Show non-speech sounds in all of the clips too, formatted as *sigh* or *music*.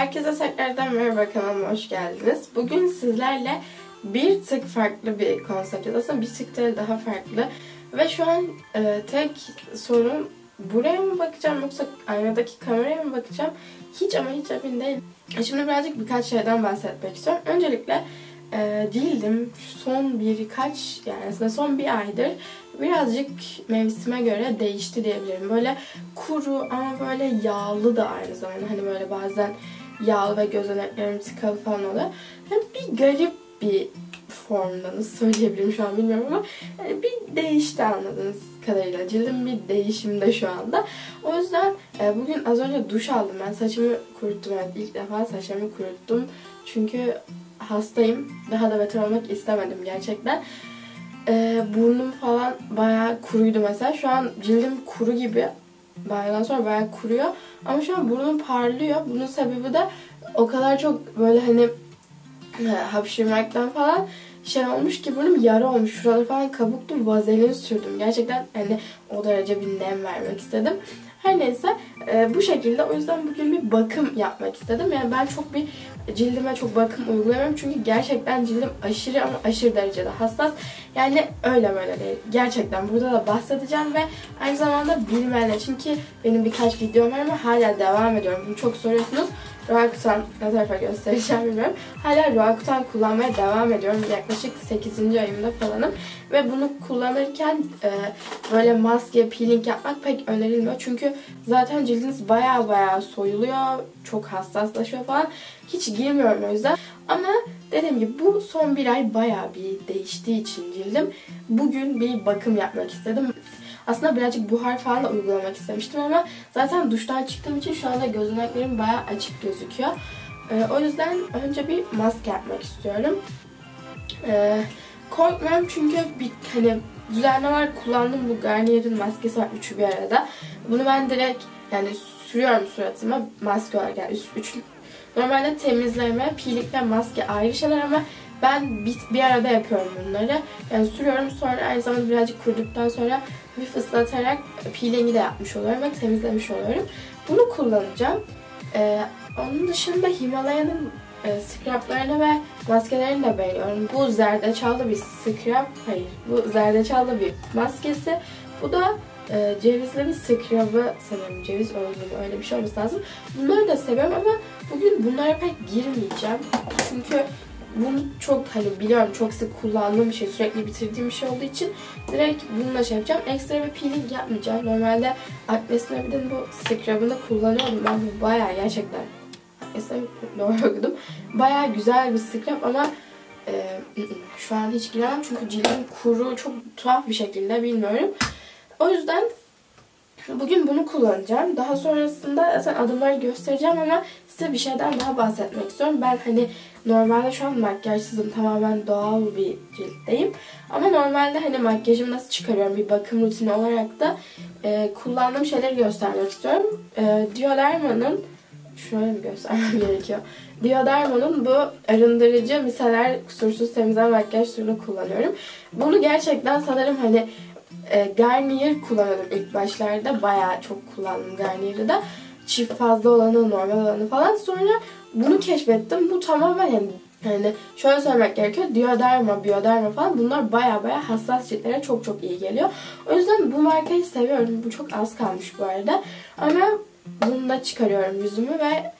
Herkese tekrardan merhaba kanalıma hoş geldiniz. Bugün sizlerle bir tık farklı bir konsept aslında bir tık da daha farklı. Ve şu an e, tek sorun buraya mı bakacağım yoksa aynadaki kameraya mı bakacağım hiç ama hiç emin değilim. Şimdi birazcık birkaç şeyden bahsetmek istiyorum. Öncelikle e, cildim son birkaç yani aslında son bir aydır birazcık mevsime göre değişti diyebilirim. Böyle kuru ama böyle yağlı da aynı zamanda. Hani böyle bazen yağlı ve gözeneklerim tıkalı falan oluyor. Yani bir garip bir formda nasıl söyleyebilirim şu an bilmiyorum ama yani bir değişti anladığınız kadarıyla. Cildim bir değişimde şu anda. O yüzden e, bugün az önce duş aldım. Ben saçımı kuruttum. Evet ilk defa saçımı kuruttum. Çünkü hastayım. Daha da beter olmak istemedim gerçekten. E, burnum falan bayağı kuruydu mesela. Şu an cildim kuru gibi. Banyodan sonra bayağı kuruyor. Ama şu an burnum parlıyor. Bunun sebebi de o kadar çok böyle hani hapşırmaktan falan şey olmuş ki burnum yara olmuş. Şuraları falan kabuktu. Vazelin sürdüm. Gerçekten hani o derece bir nem vermek istedim. Her neyse e, bu şekilde o yüzden bugün bir bakım yapmak istedim. Yani ben çok bir cildime çok bakım uygulamıyorum. Çünkü gerçekten cildim aşırı ama aşırı derecede hassas. Yani öyle böyle değil. Gerçekten burada da bahsedeceğim ve aynı zamanda bilmeyenler. Çünkü benim birkaç videom var ama hala devam ediyorum. Bunu çok soruyorsunuz. Roakutan ne tarafa göstereceğim bilmiyorum. Hala Roakutan kullanmaya devam ediyorum. Yaklaşık 8. ayımda falanım. Ve bunu kullanırken e, böyle maske, peeling yapmak pek önerilmiyor. Çünkü zaten cildiniz baya baya soyuluyor. Çok hassaslaşıyor falan. Hiç girmiyorum o yüzden. Ama dediğim gibi bu son bir ay baya bir değiştiği için cildim. Bugün bir bakım yapmak istedim. Aslında birazcık buhar falan da uygulamak istemiştim ama zaten duştan çıktığım için şu anda gözeneklerim bayağı açık gözüküyor. Ee, o yüzden önce bir maske yapmak istiyorum. Ee, korkmuyorum çünkü bir hani düzenli var kullandım bu Garnier'in maskesi var üçü bir arada. Bunu ben direkt yani sürüyorum suratıma maske olarak yani üç, üç Normalde temizleme, peeling ve maske ayrı şeyler ama ben bir, bir arada yapıyorum bunları. Yani sürüyorum sonra aynı zamanda birazcık kuruduktan sonra hafif ıslatarak peeling'i de yapmış oluyorum ve temizlemiş oluyorum. Bunu kullanacağım. Ee, onun dışında Himalaya'nın e, scrublarını ve maskelerini de beğeniyorum. Bu zerdeçallı bir scrub, hayır bu zerdeçallı bir maskesi. Bu da e, cevizli bir scrub'ı sanırım. Ceviz özlü öyle bir şey olması lazım. Bunları da seviyorum ama bugün bunlara pek girmeyeceğim. Çünkü bunu çok hani biliyorum çok sık kullandığım bir şey, sürekli bitirdiğim bir şey olduğu için direkt bununla şey yapacağım. Ekstra bir peeling yapmayacağım. Normalde Aknes'in bir de bu scrub'ını kullanıyorum. Ben bu bayağı gerçekten Aknes'e doğru okudum. Bayağı güzel bir scrub ama e, şu an hiç giremem çünkü cildim kuru çok tuhaf bir şekilde bilmiyorum. O yüzden Bugün bunu kullanacağım. Daha sonrasında zaten adımları göstereceğim ama size bir şeyden daha bahsetmek istiyorum. Ben hani normalde şu an makyajsızım. Tamamen doğal bir ciltteyim. Ama normalde hani makyajımı nasıl çıkarıyorum bir bakım rutini olarak da e, kullandığım şeyleri göstermek istiyorum. E, Dioderma'nın şöyle mi göstermem *laughs* gerekiyor. Dioderma'nın bu arındırıcı miseler kusursuz temizleme makyaj suyunu kullanıyorum. Bunu gerçekten sanırım hani e, Garnier kullanıyordum ilk başlarda. Bayağı çok kullandım Garnier'i de. Çift fazla olanı, normal olanı falan. Sonra bunu keşfettim. Bu tamamen yani, yani şöyle söylemek gerekiyor. Dioderma, Bioderma falan bunlar baya baya hassas ciltlere çok çok iyi geliyor. O yüzden bu markayı seviyorum. Bu çok az kalmış bu arada. Ama bununla çıkarıyorum yüzümü ve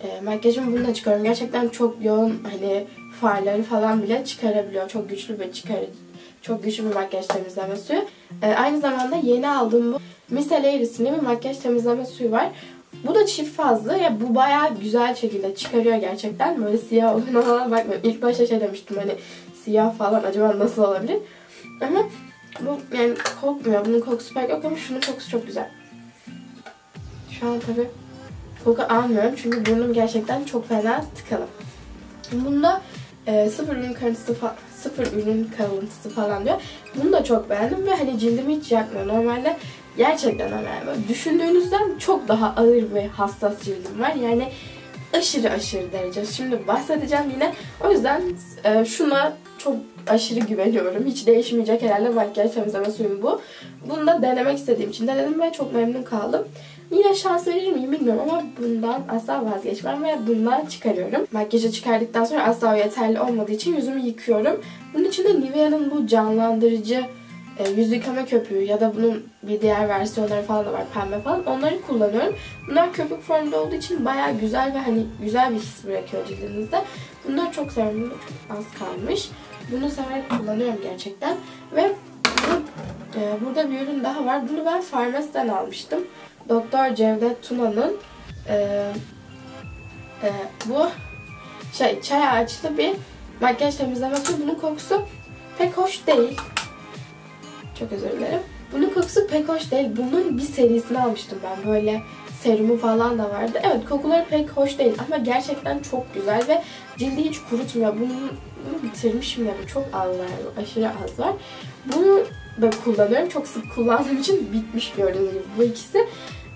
e, makyajımı bununla çıkarıyorum. Gerçekten çok yoğun hani farları falan bile çıkarabiliyor. Çok güçlü bir çıkarıcı çok güçlü bir makyaj temizleme suyu. Ee, aynı zamanda yeni aldığım bu Micellar isimli bir makyaj temizleme suyu var. Bu da çift fazla. Ya bu bayağı güzel şekilde çıkarıyor gerçekten. Böyle siyah olduğuna falan *laughs* bakmıyorum. İlk başta şey demiştim hani siyah falan acaba nasıl olabilir? Ama bu yani kokmuyor. Bunun kokusu pek yok ama şunun kokusu çok güzel. Şu an tabi koku almıyorum çünkü burnum gerçekten çok fena tıkalı. Bunda e, sıfır ürün kalitesi falan sıfır ürün kalıntısı falan diyor. Bunu da çok beğendim ve hani cildimi hiç yakmıyor. Normalde gerçekten önemli. Düşündüğünüzden çok daha ağır ve hassas cildim var. Yani aşırı aşırı derece. Şimdi bahsedeceğim yine. O yüzden e, şuna çok aşırı güveniyorum. Hiç değişmeyecek herhalde makyaj temizleme suyum bu. Bunu da denemek istediğim için denedim ve çok memnun kaldım. Yine şans verir miyim bilmiyorum ama bundan asla vazgeçmem ve bundan çıkarıyorum. Makyajı çıkardıktan sonra asla yeterli olmadığı için yüzümü yıkıyorum. Bunun için de Nivea'nın bu canlandırıcı e, yüz yıkama köpüğü ya da bunun bir diğer versiyonları falan da var pembe falan. Onları kullanıyorum. Bunlar köpük formda olduğu için baya güzel ve hani güzel bir his bırakıyor cildinizde. Bunları çok seviyorum. Çok az kalmış. Bunu severek kullanıyorum gerçekten. Ve e, burada bir ürün daha var. Bunu ben Farmasi'den almıştım. Doktor Cevdet Tuna'nın e, bu şey çay ağaçlı bir makyaj temizlemesi. Bunun kokusu pek hoş değil. Çok özür dilerim. Bunun kokusu pek hoş değil. Bunun bir serisini almıştım ben. Böyle serumu falan da vardı. Evet kokuları pek hoş değil ama gerçekten çok güzel ve cildi hiç kurutmuyor. Bunu, bunu bitirmişim ya. Çok az var. Aşırı az var. Bunu da kullanıyorum. Çok sık kullandığım için bitmiş gördüğünüz gibi bu ikisi.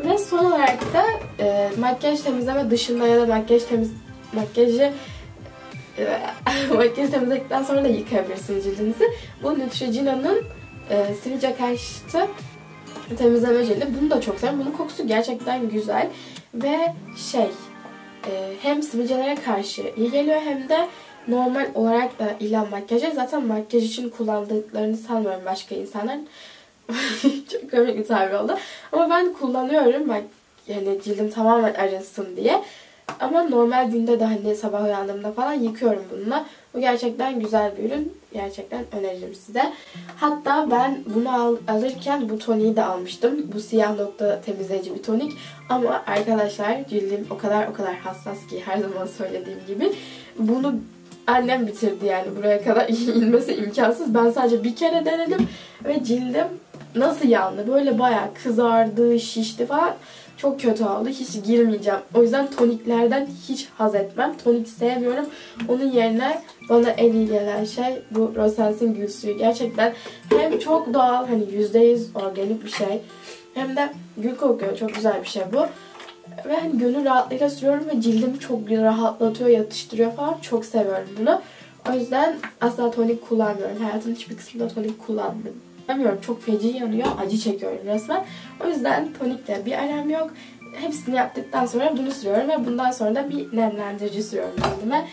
Ve son olarak da e, makyaj temizleme dışında ya da makyaj temiz makyajı e, *laughs* makyaj temizledikten sonra da yıkayabilirsiniz cildinizi. Bu Neutrogena'nın e, sivilce karşıtı temizleme jeli. Bunu da çok seviyorum. Bunun kokusu gerçekten güzel. Ve şey e, hem sivilcelere karşı iyi geliyor hem de normal olarak da illa makyaja zaten makyaj için kullandıklarını sanmıyorum başka insanlar. *laughs* çok komik bir tabir oldu. Ama ben kullanıyorum. Ben, yani cildim tamamen arınsın diye. Ama normal günde de hani sabah uyandığımda falan yıkıyorum bununla. Bu gerçekten güzel bir ürün. Gerçekten öneririm size. Hatta ben bunu al, alırken bu toniği de almıştım. Bu siyah nokta temizleyici bir tonik. Ama arkadaşlar cildim o kadar o kadar hassas ki her zaman söylediğim gibi. Bunu annem bitirdi yani buraya kadar *laughs* inmesi imkansız. Ben sadece bir kere denedim ve cildim nasıl yandı? Böyle bayağı kızardı, şişti falan. Çok kötü oldu. Hiç girmeyeceğim. O yüzden toniklerden hiç haz etmem. Tonik sevmiyorum. Onun yerine bana en iyi gelen şey bu Rosensin gül suyu. Gerçekten hem çok doğal hani %100 organik bir şey. Hem de gül kokuyor. Çok güzel bir şey bu. Ve hani gönül rahatlığıyla sürüyorum ve cildimi çok rahatlatıyor, yatıştırıyor falan. Çok seviyorum bunu. O yüzden asla tonik kullanmıyorum. Hayatımın hiçbir kısmında tonik kullanmıyorum. Bilmiyorum çok feci yanıyor. Acı çekiyorum resmen. O yüzden tonikle bir aram yok. Hepsini yaptıktan sonra bunu sürüyorum ve bundan sonra da bir nemlendirici sürüyorum kendime.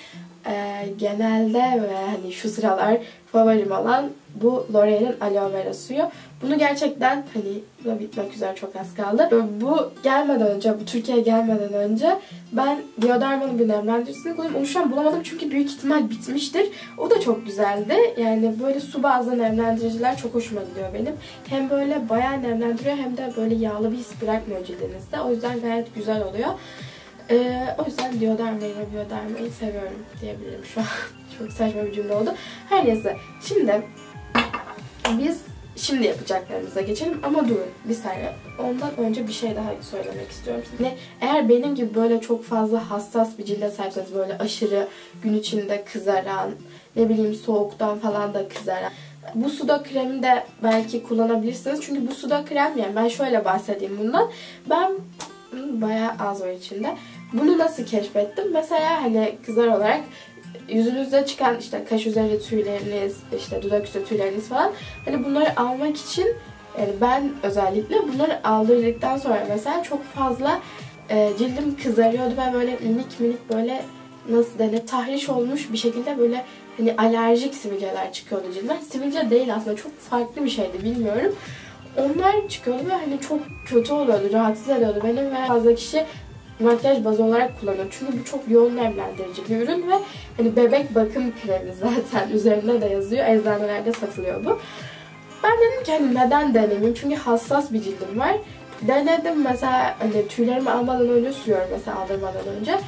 Ee, genelde ve hani şu sıralar favorim olan bu L'Oreal'in aloe vera suyu. Bunu gerçekten hani bu bitmek üzere çok az kaldı. Bu gelmeden önce, bu Türkiye'ye gelmeden önce ben Bioderma'nın bir nemlendiricisini kullanıyorum. Onu şu an bulamadım çünkü büyük ihtimal bitmiştir. O da çok güzeldi. Yani böyle su bazlı nemlendiriciler çok hoşuma gidiyor benim. Hem böyle bayağı nemlendiriyor hem de böyle yağlı bir his bırakmıyor cildinizde. O yüzden gayet güzel oluyor. Ee, o yüzden Bioderma'yı ve Bioderma'yı seviyorum diyebilirim şu an. *laughs* Çok saçma bir cümle oldu. Her neyse. Şimdi biz şimdi yapacaklarımıza geçelim ama durun bir saniye. Ondan önce bir şey daha söylemek istiyorum size. Eğer benim gibi böyle çok fazla hassas bir cilde sahipseniz böyle aşırı gün içinde kızaran, ne bileyim soğuktan falan da kızaran. Bu suda kremi de belki kullanabilirsiniz. Çünkü bu suda krem yani ben şöyle bahsedeyim bundan. Ben bayağı az var içinde. Bunu nasıl keşfettim? Mesela hani kızlar olarak yüzünüzde çıkan işte kaş üzeri tüyleriniz, işte dudak üstü tüyleriniz falan hani bunları almak için yani ben özellikle bunları aldırdıktan sonra mesela çok fazla e, cildim kızarıyordu ve böyle minik minik böyle nasıl denir tahriş olmuş bir şekilde böyle hani alerjik sivilceler çıkıyordu cildimden. Sivilce değil aslında çok farklı bir şeydi bilmiyorum. Onlar çıkıyordu ve hani çok kötü oluyordu, rahatsız ediyordu benim ve fazla kişi makyaj bazı olarak kullanıyor. Çünkü bu çok yoğun nemlendirici bir ürün ve hani bebek bakım kremi zaten *laughs* üzerinde de yazıyor. Eczanelerde satılıyor bu. Ben dedim ki hani neden denemeyeyim? Çünkü hassas bir cildim var. Denedim mesela hani tüylerimi almadan önce sürüyorum mesela aldırmadan önce.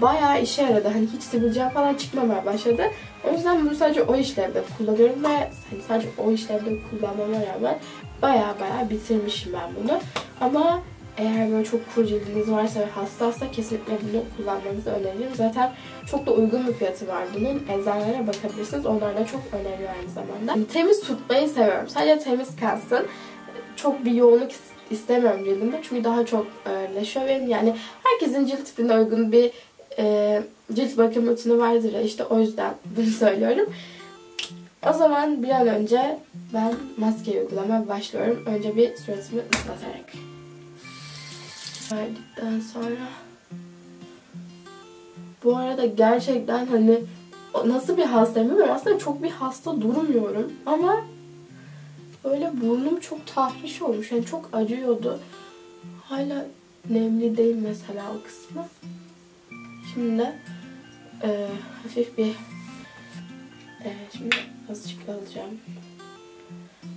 Bayağı işe yaradı. Hani hiç sivilcem falan çıkmamaya başladı. O yüzden bunu sadece o işlevde kullanıyorum ve hani sadece o işlevde kullanmama rağmen bayağı bayağı bitirmişim ben bunu. Ama eğer böyle çok kuru cildiniz varsa ve hassassa kesinlikle bunu kullanmanızı öneririm. Zaten çok da uygun bir fiyatı var bunun. Eczanelere bakabilirsiniz. Onlar da çok öneriyor aynı zamanda. Temiz tutmayı seviyorum. Sadece temiz kalsın. Çok bir yoğunluk istemiyorum cildimde. Çünkü daha çok. Benim yani herkesin cilt tipine uygun bir e, cilt bakım rutini vardır ya. İşte o yüzden bunu söylüyorum. O zaman bir an önce ben maske uygulamaya başlıyorum. Önce bir suratımı ıslatarak. Verdikten sonra bu arada gerçekten hani nasıl bir hastayım bilmiyorum. Aslında çok bir hasta durmuyorum ama böyle burnum çok tahriş olmuş. Yani çok acıyordu. Hala nemli değil mesela o kısmı. Şimdi e, hafif bir e, şimdi azıcık alacağım.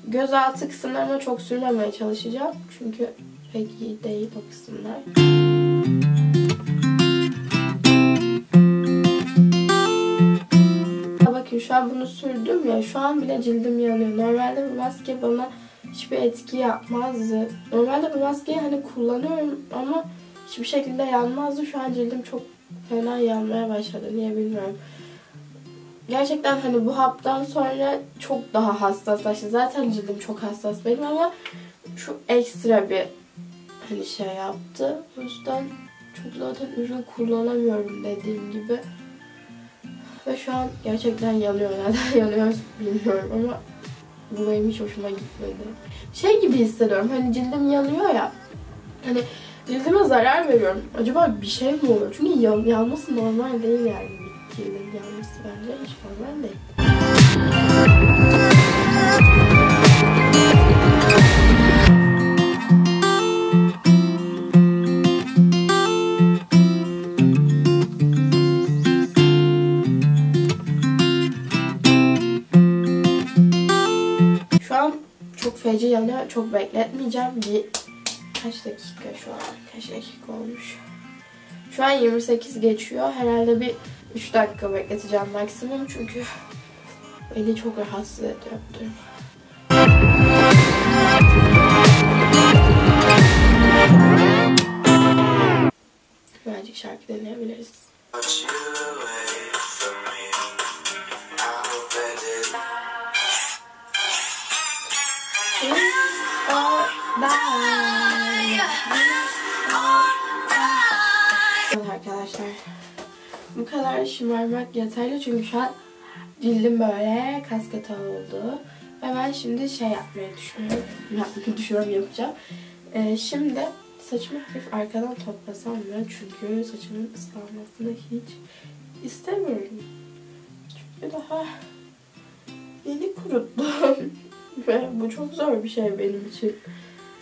Gözaltı kısımlarına çok sürmemeye çalışacağım. Çünkü pek iyi değil. Bakın şu an bunu sürdüm ya şu an bile cildim yanıyor. Normalde bu maske bana hiçbir etki yapmazdı. Normalde bu maskeyi hani kullanıyorum ama hiçbir şekilde yanmazdı. Şu an cildim çok fena yanmaya başladı. Niye bilmiyorum. Gerçekten hani bu haptan sonra çok daha hassaslaştı. Zaten cildim çok hassas benim ama şu ekstra bir hani şey yaptı. O yüzden çok zaten ürün kullanamıyorum dediğim gibi. Ve şu an gerçekten yanıyor. *laughs* Neden yanıyor bilmiyorum ama bu benim hiç hoşuma gitmedi. Şey gibi hissediyorum. Hani cildim yanıyor ya. Hani cildime zarar veriyorum. Acaba bir şey mi oluyor? Çünkü yan, yanması normal değil yani. Cildin yanması bence hiç normal değil. Çok bekletmeyeceğim. Bir kaç dakika şu an? Kaç dakika olmuş? Şu an 28 geçiyor. Herhalde bir 3 dakika bekleteceğim maksimum. Çünkü beni çok rahatsız ediyor bu durum. Birazcık şarkı dinleyebiliriz. Evet kadar şımarmak yeterli çünkü şu an cildim böyle kaskata oldu. Ve ben şimdi şey yapmayı düşünüyorum. *laughs* Yapmayı düşünüyorum yapacağım. Ee, şimdi saçımı hafif arkadan toplasam mı? Çünkü saçımın ıslanmasını hiç istemiyorum. Çünkü daha yeni kuruttum. *laughs* Ve bu çok zor bir şey benim için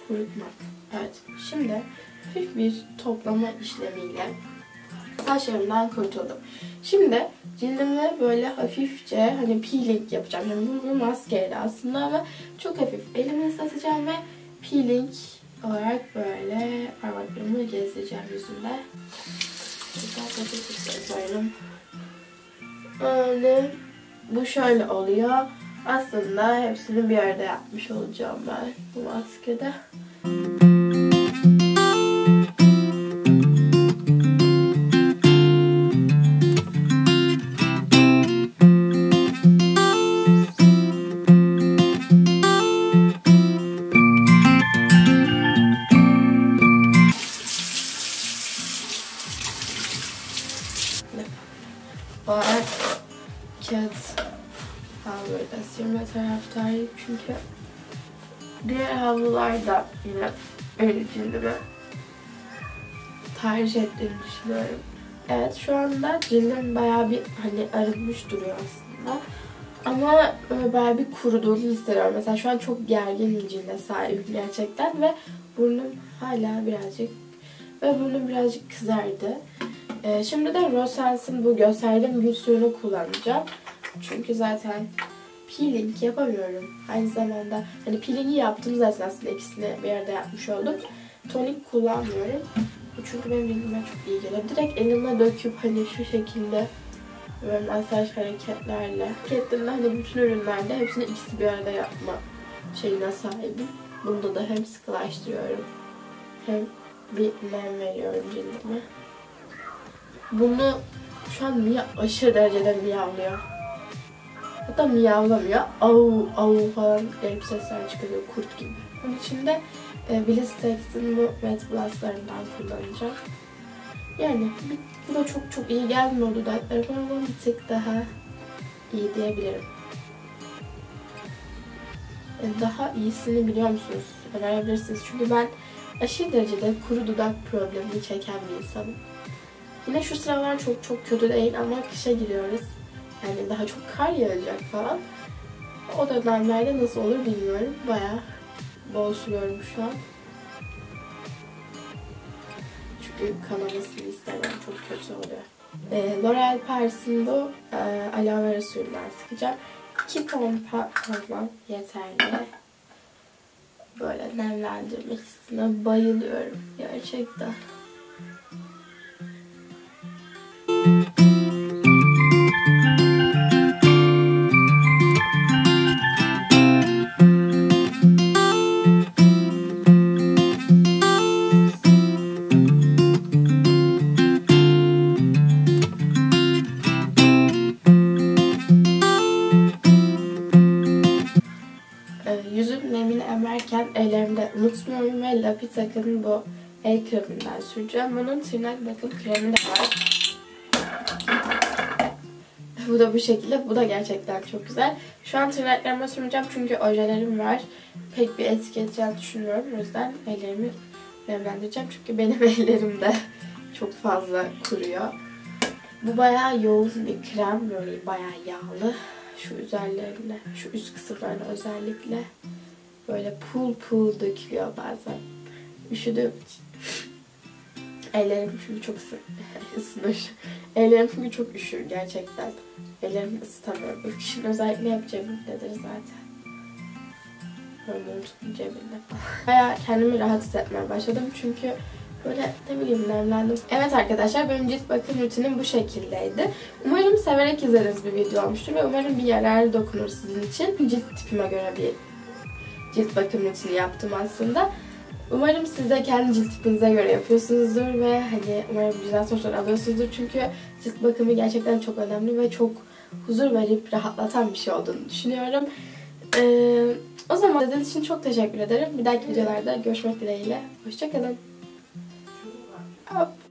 kurutmak. Evet. Şimdi hafif bir toplama işlemiyle saçlarımdan kurtuldum. Şimdi cildime böyle hafifçe hani peeling yapacağım. Yani bu bir maskeyle aslında ama çok hafif elimi ıslatacağım ve peeling olarak böyle parmaklarımı gezdireceğim yüzümde. Güzel hafif ıslatıyorum. Öyle. Bu şöyle oluyor. Aslında hepsini bir arada yapmış olacağım ben bu maskede. Havlular da yine benim cildime tercih ettiğimi düşünüyorum. Evet şu anda cildim bayağı bir hani arınmış duruyor aslında. Ama böyle bayağı bir kuruduğunu hissediyorum. Mesela şu an çok gergin bir cilde sahibim gerçekten ve burnum hala birazcık ve burnum birazcık kızardı. Ee, şimdi de Rosence'ın bu gösterdiğim gül suyunu kullanacağım. Çünkü zaten peeling yapamıyorum. Aynı zamanda hani peelingi yaptım zaten aslında ikisini bir arada yapmış oldum. Tonik kullanmıyorum. Çünkü benim cildime çok iyi geliyor. Direkt elime döküp hani şu şekilde böyle masaj hareketlerle. Hareketlerimde hani bütün ürünlerde hepsini ikisi bir arada yapma şeyine sahibim. Bunda da hem sıkılaştırıyorum hem bir nem veriyorum cildime. Bunu şu an Mia aşırı derecede miyavlıyor. Hatta miyavlamıyor. Au au falan garip sesler çıkarıyor kurt gibi. Bunun için de e, Blissex'in bu Matte Blast'larından kullanacağım. Yani bu da çok çok iyi gelmiyor dudaklarıma ama bir tık daha iyi diyebilirim. E, daha iyisini biliyor musunuz? Önerebilirsiniz. Çünkü ben aşırı derecede kuru dudak problemini çeken bir insanım. Yine şu sıralar çok çok kötü değil ama kışa giriyoruz. Yani daha çok kar yağacak falan. O dönemlerde nasıl olur bilmiyorum. Bayağı bol sürüyorum şu an. Çünkü kanamasını istemem. Çok kötü oluyor. E, L'Oreal Paris'in bu e, aloe vera suyundan sıkacağım. 2 pompa falan yeterli. Böyle nemlendirmek hissine bayılıyorum gerçekten. Ee, yüzüm nemini emerken ellerimde unutmuyorum ve Lapitac'ın bu el kreminden süreceğim. Bunun tırnak bakım kremi de var. Bu da bu şekilde. Bu da gerçekten çok güzel. Şu an tırnaklarıma süreceğim çünkü ojelerim var. Pek bir etki edeceğini düşünmüyorum. O yüzden ellerimi nemlendireceğim. Çünkü benim *laughs* ellerim de çok fazla kuruyor. Bu bayağı yoğun bir krem. Böyle bayağı yağlı. Şu üzerlerine, şu üst kısımlarına özellikle böyle pul pul dökülüyor bazen. Üşüdüğüm için. Ellerim çünkü çok ısı- *laughs* ısınır. Ellerim çünkü çok üşür gerçekten. Ellerimi ısıtamıyorum. Bu kişinin özellikle hep cebimdedir zaten. Böyle cebinde falan. Bayağı kendimi rahat hissetmeye başladım çünkü böyle ne bileyim nemlendim. Evet arkadaşlar benim cilt bakım rutinim bu şekildeydi. Umarım severek izlediğiniz bir video olmuştur ve umarım bir yararı dokunur sizin için. Cilt tipime göre bir cilt bakım rutini yaptım aslında. Umarım siz de kendi cilt tipinize göre yapıyorsunuzdur ve hani umarım güzel sonuçlar alıyorsunuzdur. Çünkü cilt bakımı gerçekten çok önemli ve çok huzur verip rahatlatan bir şey olduğunu düşünüyorum. Ee, o zaman izlediğiniz için çok teşekkür ederim. Bir dahaki videolarda görüşmek dileğiyle. Hoşçakalın. up.